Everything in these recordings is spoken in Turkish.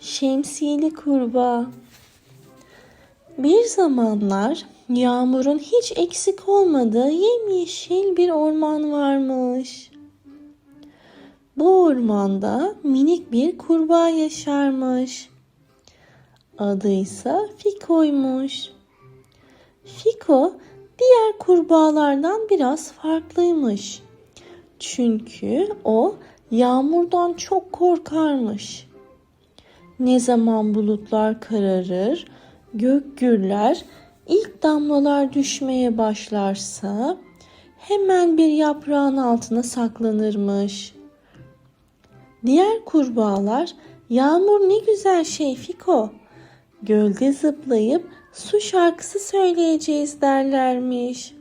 Şemsiyeli kurbağa. Bir zamanlar yağmurun hiç eksik olmadığı yemyeşil bir orman varmış. Bu ormanda minik bir kurbağa yaşarmış. Adı ise Fiko'ymuş. Fiko diğer kurbağalardan biraz farklıymış. Çünkü o yağmurdan çok korkarmış. Ne zaman bulutlar kararır, gök gürler, ilk damlalar düşmeye başlarsa hemen bir yaprağın altına saklanırmış. Diğer kurbağalar yağmur ne güzel şey Fiko. Gölde zıplayıp su şarkısı söyleyeceğiz derlermiş.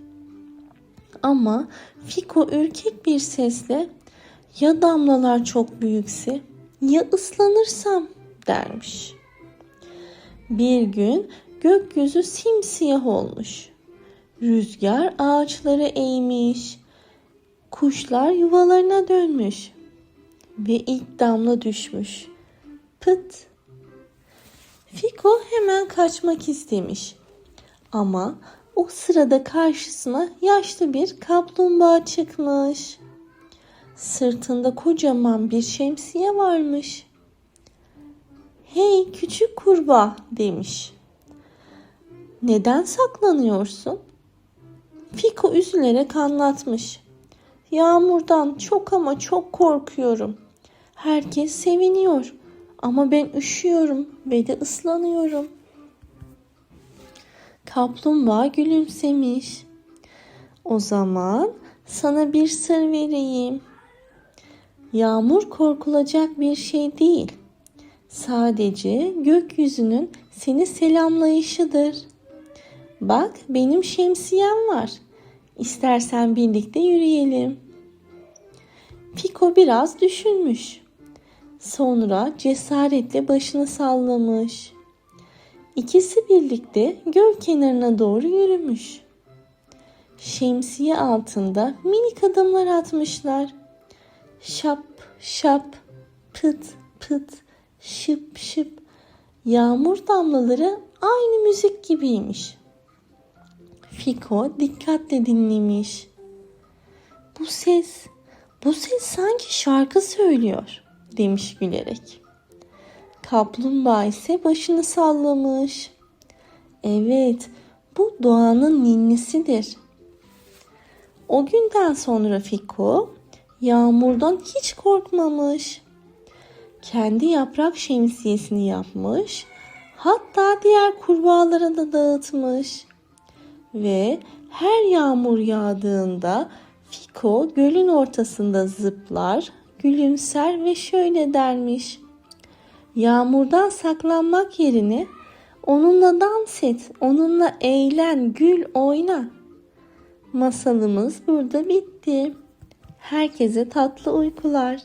Ama Fiko ürkek bir sesle ya damlalar çok büyükse ya ıslanırsam dermiş. Bir gün gökyüzü simsiyah olmuş. Rüzgar ağaçları eğmiş. Kuşlar yuvalarına dönmüş. Ve ilk damla düşmüş. Pıt. Fiko hemen kaçmak istemiş. Ama o sırada karşısına yaşlı bir kaplumbağa çıkmış. Sırtında kocaman bir şemsiye varmış. Hey küçük kurbağa demiş. Neden saklanıyorsun? Fiko üzülerek anlatmış. Yağmurdan çok ama çok korkuyorum. Herkes seviniyor ama ben üşüyorum ve de ıslanıyorum. Kaplumbağa gülümsemiş. O zaman sana bir sır vereyim. Yağmur korkulacak bir şey değil. Sadece gökyüzünün seni selamlayışıdır. Bak benim şemsiyem var. İstersen birlikte yürüyelim. Fiko biraz düşünmüş. Sonra cesaretle başını sallamış. İkisi birlikte göl kenarına doğru yürümüş. Şemsiye altında minik adımlar atmışlar. Şap şap pıt pıt şıp şıp yağmur damlaları aynı müzik gibiymiş. Fiko dikkatle dinlemiş. Bu ses, bu ses sanki şarkı söylüyor demiş gülerek. Kaplumbağa ise başını sallamış. Evet, bu doğanın ninnisidir. O günden sonra Fiko yağmurdan hiç korkmamış. Kendi yaprak şemsiyesini yapmış, hatta diğer kurbağalara da dağıtmış. Ve her yağmur yağdığında Fiko gölün ortasında zıplar, gülümser ve şöyle dermiş. Yağmurdan saklanmak yerine onunla dans et, onunla eğlen, gül, oyna. Masalımız burada bitti. Herkese tatlı uykular.